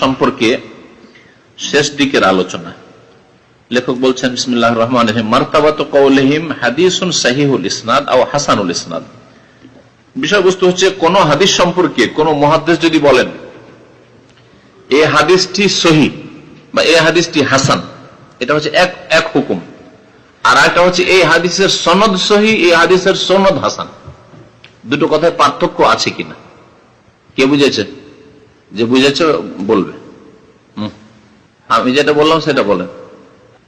সম্পর্কে শেষ দিকের আলোচনা। লেখক বলছেন বিসমুল্লাহ রহমান মার্তাবাত কৌলহিম হাদিসুন সাহিহুল ইসনাদ ও হাসানুল ইসনাদ। বিষয়বস্তু হচ্ছে, কোন হাদিস সম্পর্কে কোন মহাদেশ যদি বলেন, এ হাদিসটি সহি বা এই হাদিসটি হাসান, এটা হচ্ছে এক এক হুকুম। আর একটা হচ্ছে, এই হাদিসের সনদ সহি এই হাদিসের সনদ হাসান। দুটো কথায় পার্থক্য আছে কিনা? কে বুঝেছে? যে বুঝেছে, বলবে। আমি যেটা বললাম, সেটা বলেন।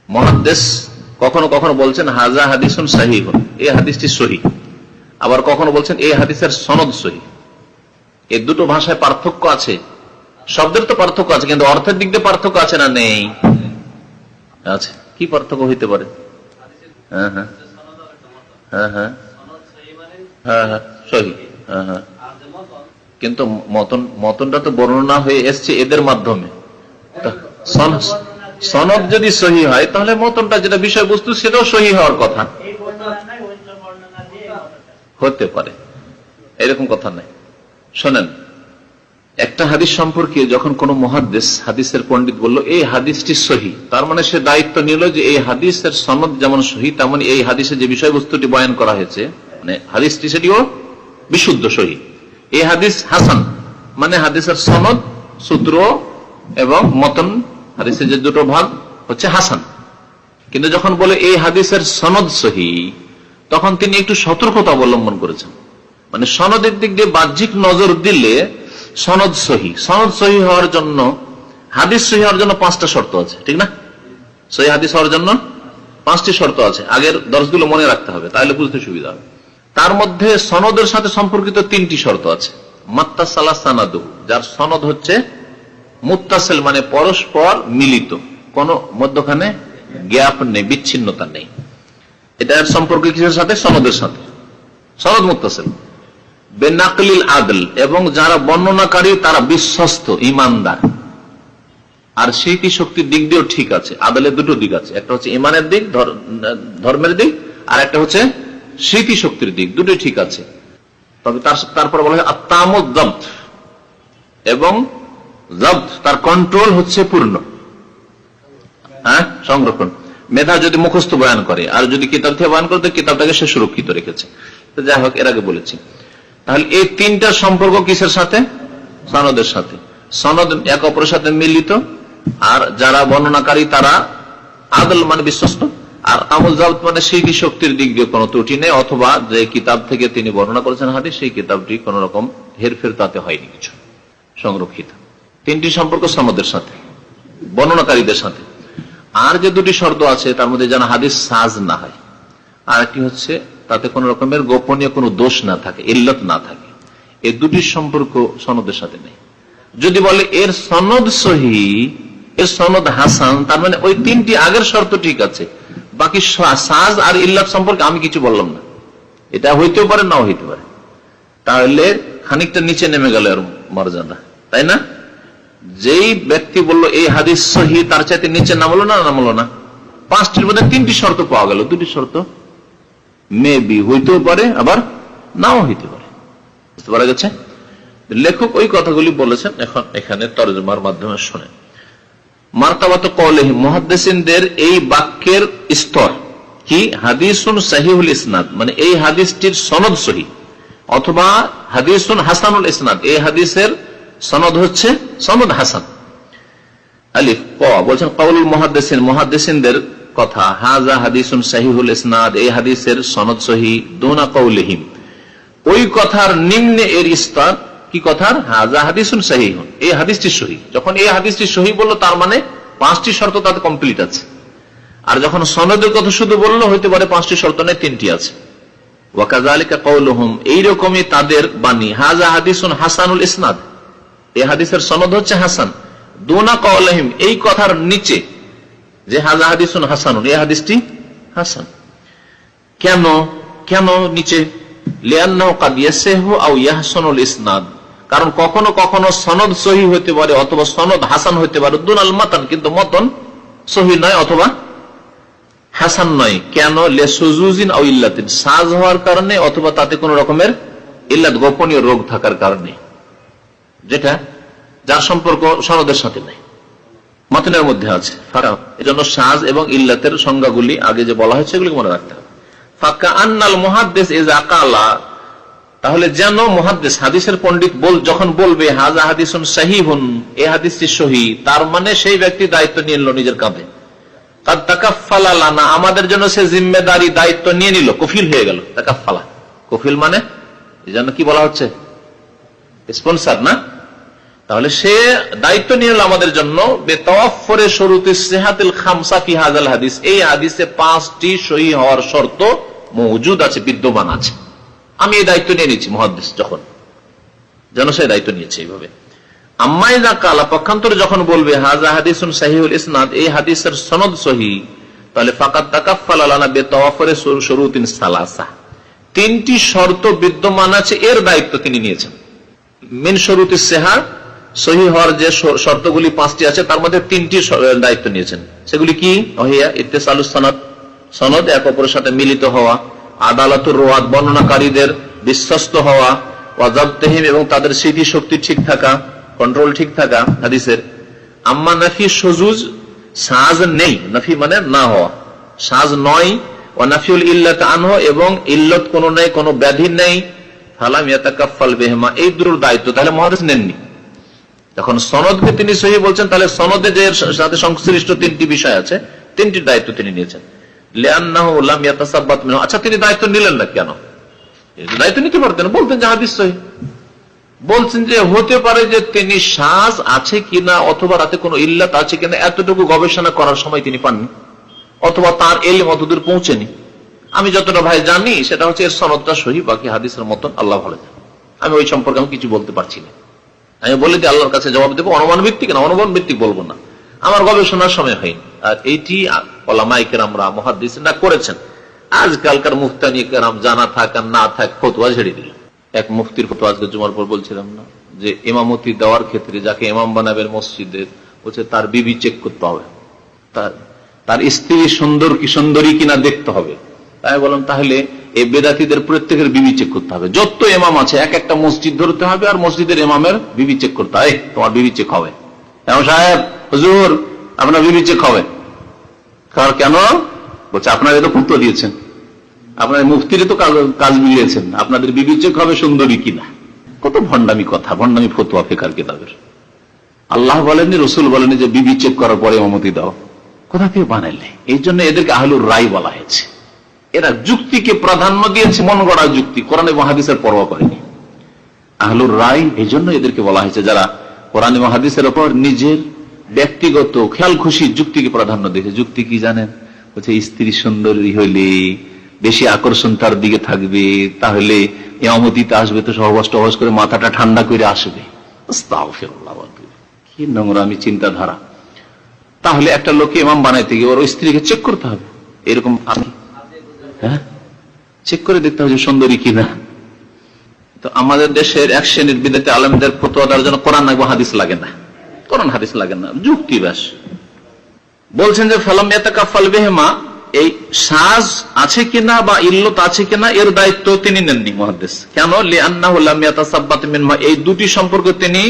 মহাদেশ কখনো কখনো বলছেন হাজা হাদিসুন সাহি এই হাদিসটি সহি আবার কখনো বলছেন, এই হাদিসের সনদ সহি এই দুটো ভাষায় পার্থক্য আছে। শব্দের তো পার্থক্য আছে, কিন্তু অর্থের দিক দিয়ে পার্থক্য আছে না? নেই। আছে। কি পার্থক্য হইতে পারে? হ্যাঁ হ্যাঁ। হ্যাঁ হ্যাঁ। হ্যাঁ হ্যাঁ। সহি হ্যাঁ হ্যাঁ। কিন্তু মতন, মতনটা তো বর্ণনা হয়ে এসছে এদের মাধ্যমে। সনদ যদি সহি হয়, তাহলে মতনটা যেটা বিষয়বস্তু, সেটাও সহি হওয়ার কথা। হতে পারে। এরকম কথা নাই। শোনেন, একটা হাদিস সম্পর্কে যখন কোন মহাদেশ হাদিসের পণ্ডিত বলল, এই হাদিসটি সহি, তার মানে সে দায়িত্ব নিল যে এই হাদিসের সনদ যেমন সহি, তেমন এই হাদিসে যে বিষয়বস্তুটি বয়ান করা হয়েছে মানে হাদিসটি সেটিও বিশুদ্ধ সহি। এই হাদিস হাসান মানে হাদিসের সনদ, সূত্র এবং মতন হাদিসের যে দুটো ভাগ হচ্ছে হাসান। কিন্তু যখন বলে এই হাদিসের সনদ সহি, তখন তিনি একটু সতর্কতা অবলম্বন করেছেন। মানে সনদের দিক দিয়ে বাহ্যিক নজর দিলে সনদ সহি। সনদ সহি হওয়ার জন্য, হাদিস সহি হওয়ার জন্য পাঁচটা শর্ত আছে, ঠিক না? সহি হাদিস হওয়ার জন্য পাঁচটি শর্ত আছে। আগের দর্শগুলো মনে রাখতে হবে, তাহলে বুঝতে সুবিধা হবে। তার মধ্যে সনদের সাথে সম্পর্কিত তিনটি শর্ত আছে। মাত্তা সালাসানাদু যার সনদ হচ্ছে মুত্তাসেল মানে পরস্পর মিলিত। কোন মধ্যখানে গ্যাপ নেই, বিচ্ছিন্নতা নেই। এটার সম্পর্ক কিসের সাথে? সনদের সাথে। সনদ মুত্তাসেল। বেনাকলিল আদল, এবং যারা বর্ণনাকারী, তারা বিশ্বস্ত, ইমানদার। আর স্মৃতি শক্তির দিক দিয়েও ঠিক আছে। আদলের দুটো দিক আছে। একটা হচ্ছে ইমানের দিক, ধর- ধর্মের দিক, আর একটা হচ্ছে স্মৃতি শক্তির দিক। দুটোই ঠিক আছে। তবে তার তারপর বলা হয় আত্মামত এবং তার কন্ট্রোল হচ্ছে পূর্ণ। হ্যাঁ? সংরক্ষণ। মেধা যদি মুখস্থ বয়ান করে, আর যদি কিতাব থেকে বয়ান করে, তো কিতাবটাকে সে সুরক্ষিত রেখেছে। তো যাই হোক, এর আগে বলেছি। তাহলে এই তিনটা সম্পর্ক কিসের সাথে? সনদের সাথে। সনদ এক অপরের সাথে মিলিত, আর যারা বর্ণনাকারী, তারা আদল মানে বিশ্বস্ত। আর আমল জাবত মানে সেই শক্তির দিক দিয়ে কোনো ত্রুটি নেই, অথবা যে কিতাব থেকে তিনি বর্ণনা করেছেন হাতে সেই কিতাবটি কোন রকম হেরফের তাতে হয়নি কিছু। সংরক্ষিত। তিনটি সম্পর্ক সনদের সাথে, বর্ণনাকারীদের সাথে। আর যে দুটি শর্ত আছে, তার মধ্যে যেন হাদিস সাজ না হয়। আর একটি হচ্ছে, তাতে কোন রকমের গোপনীয় কোনো দোষ না থাকে, ইল্লত না থাকে। এই দুটি সম্পর্ক সনদের সাথে নেই। যদি বলে, এর সনদ সহি, এর সনদ হাসান, তার মানে ওই তিনটি আগের শর্ত ঠিক আছে। বাকি সাজ আর ইল্লাত সম্পর্কে আমি কিছু বললাম না। এটা হইতেও পারে, নাও হইতে পারে। তাহলে খানিকটা নিচে নেমে গেল এর মর্যাদা, তাই না? যেই ব্যক্তি বলল, এই হাদিস সহি তার চাইতে নিচে নামলো না নামলো না? পাঁচটির মধ্যে তিনটি শর্ত পাওয়া গেল। দুটি শর্ত, মেবি হইতেও পারে আবার নাও হইতে পারে বুঝতে পারা গেছে? লেখক ওই কথাগুলি বলেছেন, এখন এখানে তরজমার মাধ্যমে শোনেন। মার্তাবাত মহাদ্দেসিনদের এই বাক্যের স্তর কি? হাদিসুন সাহিহুল ইসনাদ মানে এই হাদিসটির সনদ সহি, অথবা হাদিসুন হাসানুল ইসনাদ, এই হাদিসের সনদ হচ্ছে সনদ হাসান। আলিফ, ক, বলছেন কৌলুল মহাদ্দেসিন মহাদ্দেসিনদের কথা হাজা হাদিসুন সাহিহুল ইসনাদ এই হাদিসের সনদ সহি দোনা কৌলহিম ওই কথার নিম্নে এর স্তর কি কথার? হাজা হাদিসুন সাহিহুন এই হাদিসটি সহি। যখন এই হাদিসটি সহি বলল, তার মানে পাঁচটি শর্ত তাতে কমপ্লিট আছে। আর যখন সনদের কথা শুধু বলল, হইতে পারে পাঁচটি শর্ত নেই, তিনটি আছে। ওয়াকাজালিকা কৌলহুম এইরকমই তাদের বাণী। হাজা হাদিসুন হাসানুল ইসনাদ এই হাদিসের সনদ হচ্ছে হাসান। দোনা কৌলহিম এই কথার নিচে যে হাজা হাদিসুন হাসানুন এই হাদিসটি হাসান। কেন কেন নিচে? কারণ কখনো কখনো সনদ সহি হতে পারে অথবা সনদ হাসান হতে পারে। দুনাল মাতান, কিন্তু মতন সহি নয় অথবা হাসান নয়। কেন? লেসুজুজিন সাজ হওয়ার কারণে অথবা তাতে কোন রকমের ইল্লাত গোপনীয় রোগ থাকার কারণে। যেটা যার সম্পর্ক সনদের সাথে নাই। মতনের মধ্যে আছে। ফারাক এজন্য সাজ এবং ইল্লাতের সংজ্ঞাগুলি আগে যে বলা হয়েছে এগুলি মনে রাখতে হবে। ফাঁকা আন্নাল মহাদ্দেশ এজ আকালা তাহলে যেন মহাদ্দেশ হাদিসের পণ্ডিত বল, যখন বলবে হাজা হাদিসুন সাহিহুন এ হাদিসটি সহি। তার মানে সেই ব্যক্তি দায়িত্ব নিয়ে নিল নিজের কাঁধে। তার তাকাফালা লানা আমাদের জন্য সে জিম্মেদারি দায়িত্ব নিয়ে নিল। কফিল হয়ে গেল। তাকাফালা কফিল মানে? জন্য কি বলা হচ্ছে? স্পন্সার না? তাহলে সে দায়িত্ব নিয়ে আমাদের জন্য বেতফরে শুরুতে সেহাতিল খামসা ফি হাজাল হাদিস, এই হাদিসে পাঁচটি সহি হওয়ার শর্ত মজুদ আছে, বিদ্যমান আছে। আমি এই দায়িত্ব নিয়ে নিচ্ছি মহাদিস যখন। যেন সে দায়িত্ব নিয়েছে এইভাবে। যখন বলবে তিনটি শর্ত বিদ্যমান আছে, এর দায়িত্ব তিনি নিয়েছেন। মিন শরুতি সেহা সহি হওয়ার যে শর্তগুলি পাঁচটি আছে, তার মধ্যে তিনটি দায়িত্ব নিয়েছেন। সেগুলি কি? অহিয়া ইত্তেসালু সনদ। সনদ এক অপরের সাথে মিলিত হওয়া। আদালতুর রোয়াদ বর্ণনাকারীদের বিশ্বস্ত হওয়া। ওয়াজাবতেহিম এবং তাদের স্মৃতি শক্তি ঠিক থাকা কন্ট্রোল ঠিক থাকা হাদিসের। আম্মা নাফি সজুজ, সাজ নেই। নাফি মানে না হওয়া। সাজ নয়। ও নাফিউল ইল্লাত আনহ এবং ইল্লত কোনো নেই, কোনো ব্যাধি নেই। ফালাম ইয়াতাকাফাল বেহমা। এই দুটোর দায়িত্ব। তাহলে মহাদেশ নেননি। যখন সনদকে তিনি সহি বলছেন, তাহলে সনদে যে সাথে সংশ্লিষ্ট তিনটি বিষয় আছে, তিনটি দায়িত্ব তিনি নিয়েছেন। আচ্ছা তিনি দায়িত্ব নিলেন না কেন? দায়িত্ব নিতে পারতেন বলতেন যে হাদিস বলছেন যে হতে পারে যে তিনি শ্বাস আছে কিনা, অথবা তাতে কোনো ইল্লাত আছে কিনা, এতটুকু গবেষণা করার সময় তিনি পাননি, অথবা তার এলিম অতদূর পৌঁছেনি। আমি যতটা ভাই জানি, সেটা হচ্ছে এর সনদটা সহি, বাকি হাদিসের মতন আল্লাহ ভালো আমি ওই সম্পর্কে আমি কিছু বলতে পারছি না। আমি বলে আল্লাহর কাছে জবাব দেবো? অনুমান ভিত্তিক না? অনুমান ভিত্তিক বলব না। আমার গবেষণার সময় হয়নি। আর এইটি ওলামাইকের আমরা মহাদিস না করেছেন। আজকালকার মুফতানি কেরাম জানা থাক আর না থাক ফতুয়া ঝেড়ে দিল। এক মুফতির ফতুয়া আজকে জুমার পর বলছিলাম না যে ইমামতি দেওয়ার ক্ষেত্রে যাকে ইমাম বানাবেন মসজিদের বলছে তার বিবি চেক করতে হবে। তার তার স্ত্রী সুন্দর কি সুন্দরী কিনা দেখতে হবে। তাই বললাম, তাহলে এই বেদাতিদের প্রত্যেকের বিবি চেক করতে হবে। যত এমাম আছে, এক একটা মসজিদ ধরতে হবে আর মসজিদের এমামের বিবি চেক করতে হবে। তোমার বিবি চেক হবে। এমন সাহেব, হুজুর, আপনার বিবি চেক হবে। কার, কেন? বলছে আপনারা তো পুত্র দিয়েছেন। আপনার মুফতিরে তো কাজ- মিলিয়েছেন। আপনাদের বিবি চেক হবে সুন্দরী কিনা? কত ভণ্ডামি কথা, ভণ্ডামি ফতুয়া ফেকার কিতাবের। আল্লাহ বলেননি, রসুল বলেনি যে বিবি চেক করার পরে অমতি দাও। কোথা থেকে বানাইলে? এই জন্য এদেরকে আহলুর রায় বলা হয়েছে। এরা যুক্তিকে প্রাধান্য দিয়েছে, মন গড়া যুক্তি। কোরআন এবং হাদিসের পরোয়া করেনি। আহলুর রায় এই জন্য এদেরকে বলা হয়েছে, যারা কোরআন এবং হাদিসের ওপর নিজের ব্যক্তিগত খেয়াল খুশি যুক্তিকে প্রাধান্য দিয়েছে। যুক্তি কি জানেন? বলছে, স্ত্রী সুন্দরী হইলে বেশি আকর্ষণ তার দিকে থাকবে, তাহলে এমতিতে আসবে, তো সহবাস টহবাস করে মাথাটা ঠান্ডা করে আসবে। কি নোংরামি চিন্তাধারা। তাহলে একটা লোককে ইমাম বানাইতে গিয়ে ওর স্ত্রীকে চেক করতে হবে। এরকম আমি হ্যাঁ? চেক করে দেখতে হবে যে সুন্দরী কিনা। তো আমাদের দেশের এক শ্রেণির বিদেতে আলমদের ফতোয়া দেওয়ার জন্য কোরআন এবং হাদিস লাগে না। কোরআন হাদিস লাগে না যুক্তি ব্যাস বলছেন যে, ফালাম এতাকাফাল বেহেমা এই সাজ আছে কিনা বা ইল্লত আছে কিনা, এর দায়িত্ব তিনি নেননি মহাদেশ কেন? এই দুটি সম্পর্কে তিনি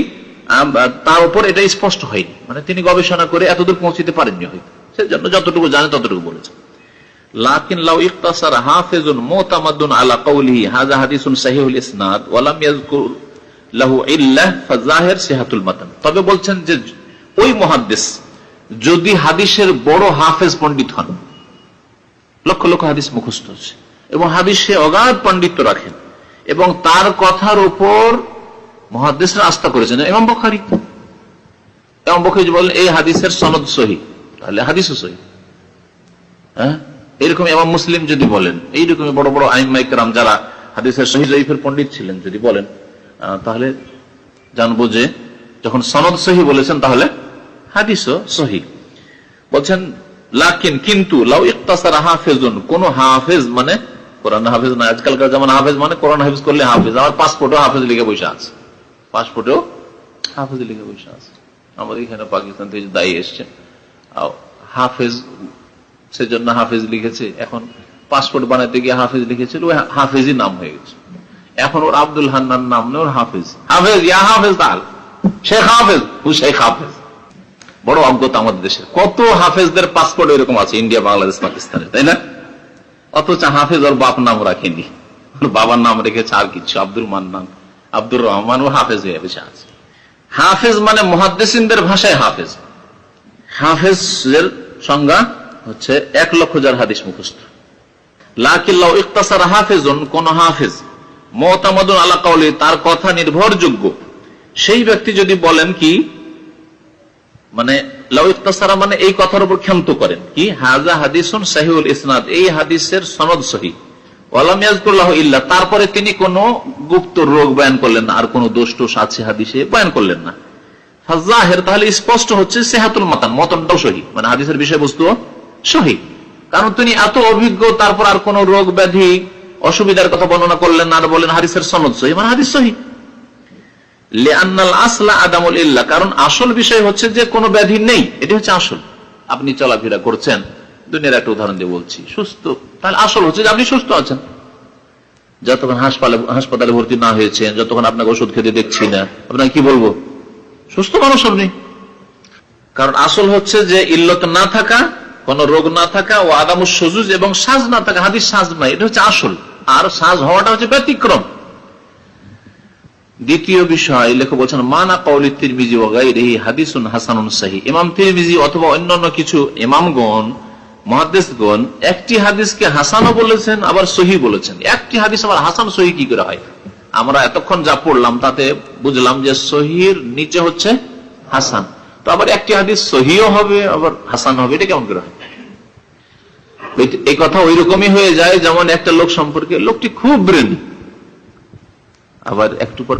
তার উপর এটা স্পষ্ট হয়নি। মানে তিনি গবেষণা করে এতদূর পৌঁছতে পারেননি হয়তো। সেজন্য যতটুকু জানে ততটুকু বলেছেন। তবে বলছেন যে ওই মুহাদ্দিস যদি হাদিসের বড় হাফেজ পণ্ডিত হন, লক্ষ লক্ষ হাদিস মুখস্থ আছে, এবং হাদিসে অগাধ পাণ্ডিত্য রাখেন, এবং তার কথার উপর মহাদেশরা আস্থা করেছেন। এমাম বখারি এমাম বখারি বলেন, এই হাদিসের সনদ সহি। তাহলে হাদিসও সহি। হ্যাঁ? এরকম এমাম মুসলিম যদি বলেন এইরকম বড় বড় আইন আইমাইকরাম যারা হাদিসের জয়ীফের পণ্ডিত ছিলেন যদি বলেন তাহলে জানব যে যখন সনদ সহি বলেছেন, তাহলে হাদিসও সহি। বলছেন, লাকিন কিন্তু লাউ ইকতাসার হাফেজুন কোন হাফেজ মানে কোরআন হাফেজ না আজকালকার যেমন হাফেজ মানে কোরআন হাফেজ করলে হাফেজ। আমার পাসপোর্টও হাফেজ লিখে বসে আছে। পাসপোর্টেও হাফেজ লিখে বসে আছে। আমাদের এখানে পাকিস্তান থেকে দায়ী এসছে হাফেজ সেজন্য হাফেজ লিখেছে, এখন পাসপোর্ট বানাতে গিয়ে হাফেজ লিখেছিল, ওই হাফেজই নাম হয়ে গেছে। এখন ওর আব্দুল হান্নান নাম নেই, ওর হাফেজ। হাফেজ, ইয়া হাফেজ তার। শেখ হাফেজ, ও শেখ হাফেজ। বড় অজ্ঞতা আমাদের দেশে। কত হাফেজদের পাসপোর্ট এরকম আছে, ইন্ডিয়া, বাংলাদেশ, পাকিস্তানে, তাই না? অথচ হাফেজ ওর বাপ নাম রাখেনি। ওর বাবার নাম রেখেছে আর কিছু আব্দুল মান্নান, আব্দুর রহমান, ও হাফেজ হয়ে বসে আছে। হাফেজ মানে মহাদ্দেসিনদের ভাষায় হাফেজ। হাফেজের সংজ্ঞা হচ্ছে এক লক্ষ যার হাদিস মুখস্থ। লাকিল্লাহ ইকতাসার কোন হাফেজ কাউলি তার কথা নির্ভরযোগ্য। সেই ব্যক্তি যদি বলেন কি মানে লাউ ইকতাসারা মানে এই কথার উপর ক্ষান্ত করেন, কি হাজা হাদিসুন সাহিউল ইসনাদ, এই হাদিসের সনদ সহি। ইল্লা, তারপরে তিনি কোন গুপ্ত রোগ বয়ান করলেন না, আর কোন দোষ টোষ আছে হাদিসে বয়ান করলেন না। তাহলে স্পষ্ট হচ্ছে সেহাতুল মাতান, মতনটাও সহি মানে হাদিসের বিষয়বস্তু সহি কারণ তিনি এত অভিজ্ঞ, তারপর আর কোন রোগ ব্যাধি অসুবিধার কথা বর্ণনা করলেন না বলেন হাদিসের সনদ সহি মানে হাদিস সহি। কারণ আসল বিষয় হচ্ছে যে কোনো ব্যাধি নেই, এটি হচ্ছে আসল। আপনি চলাফেরা করছেন, দুনিয়ার একটা উদাহরণ দিয়ে বলছি, সুস্থ। তাহলে আসল হচ্ছে যে আপনি সুস্থ আছেন। যতক্ষণ হাসপাতালে হাসপাতালে ভর্তি না হয়েছেন, যতক্ষণ আপনাকে ওষুধ খেতে দেখছি না, আপনাকে কি বলব? সুস্থ মানুষ আপনি। কারণ আসল হচ্ছে যে ইল্লত না থাকা কোন রোগ না থাকা ও আদাম সজুজ এবং সাজ না থাকা, হাদিস সাজ নাই, এটা হচ্ছে আসল। আর সাজ হওয়াটা হচ্ছে ব্যতিক্রম। দ্বিতীয় বিষয়, লেখক বলছেন, মানা কৌলি তিরমিজি ওগাইরিহি হাদিসুন হাসানুন সাহি। ইমাম তিরমিজি অথবা অন্যান্য কিছু ইমামগণ মহাদেশগণ একটি হাদিসকে হাসানও বলেছেন, আবার সহি বলেছেন। একটি হাদিস আবার হাসান, সহি কি করে হয়? আমরা এতক্ষণ যা পড়লাম, তাতে বুঝলাম যে সহির নিচে হচ্ছে হাসান। তো আবার একটি হাদিস সহিও হবে, আবার হাসান হবে, এটা কেমন করে হয়? এই কথা ওই রকমই হয়ে যায়, যেমন একটা লোক সম্পর্কে, লোকটি খুব ব্রেন আবার একটু পর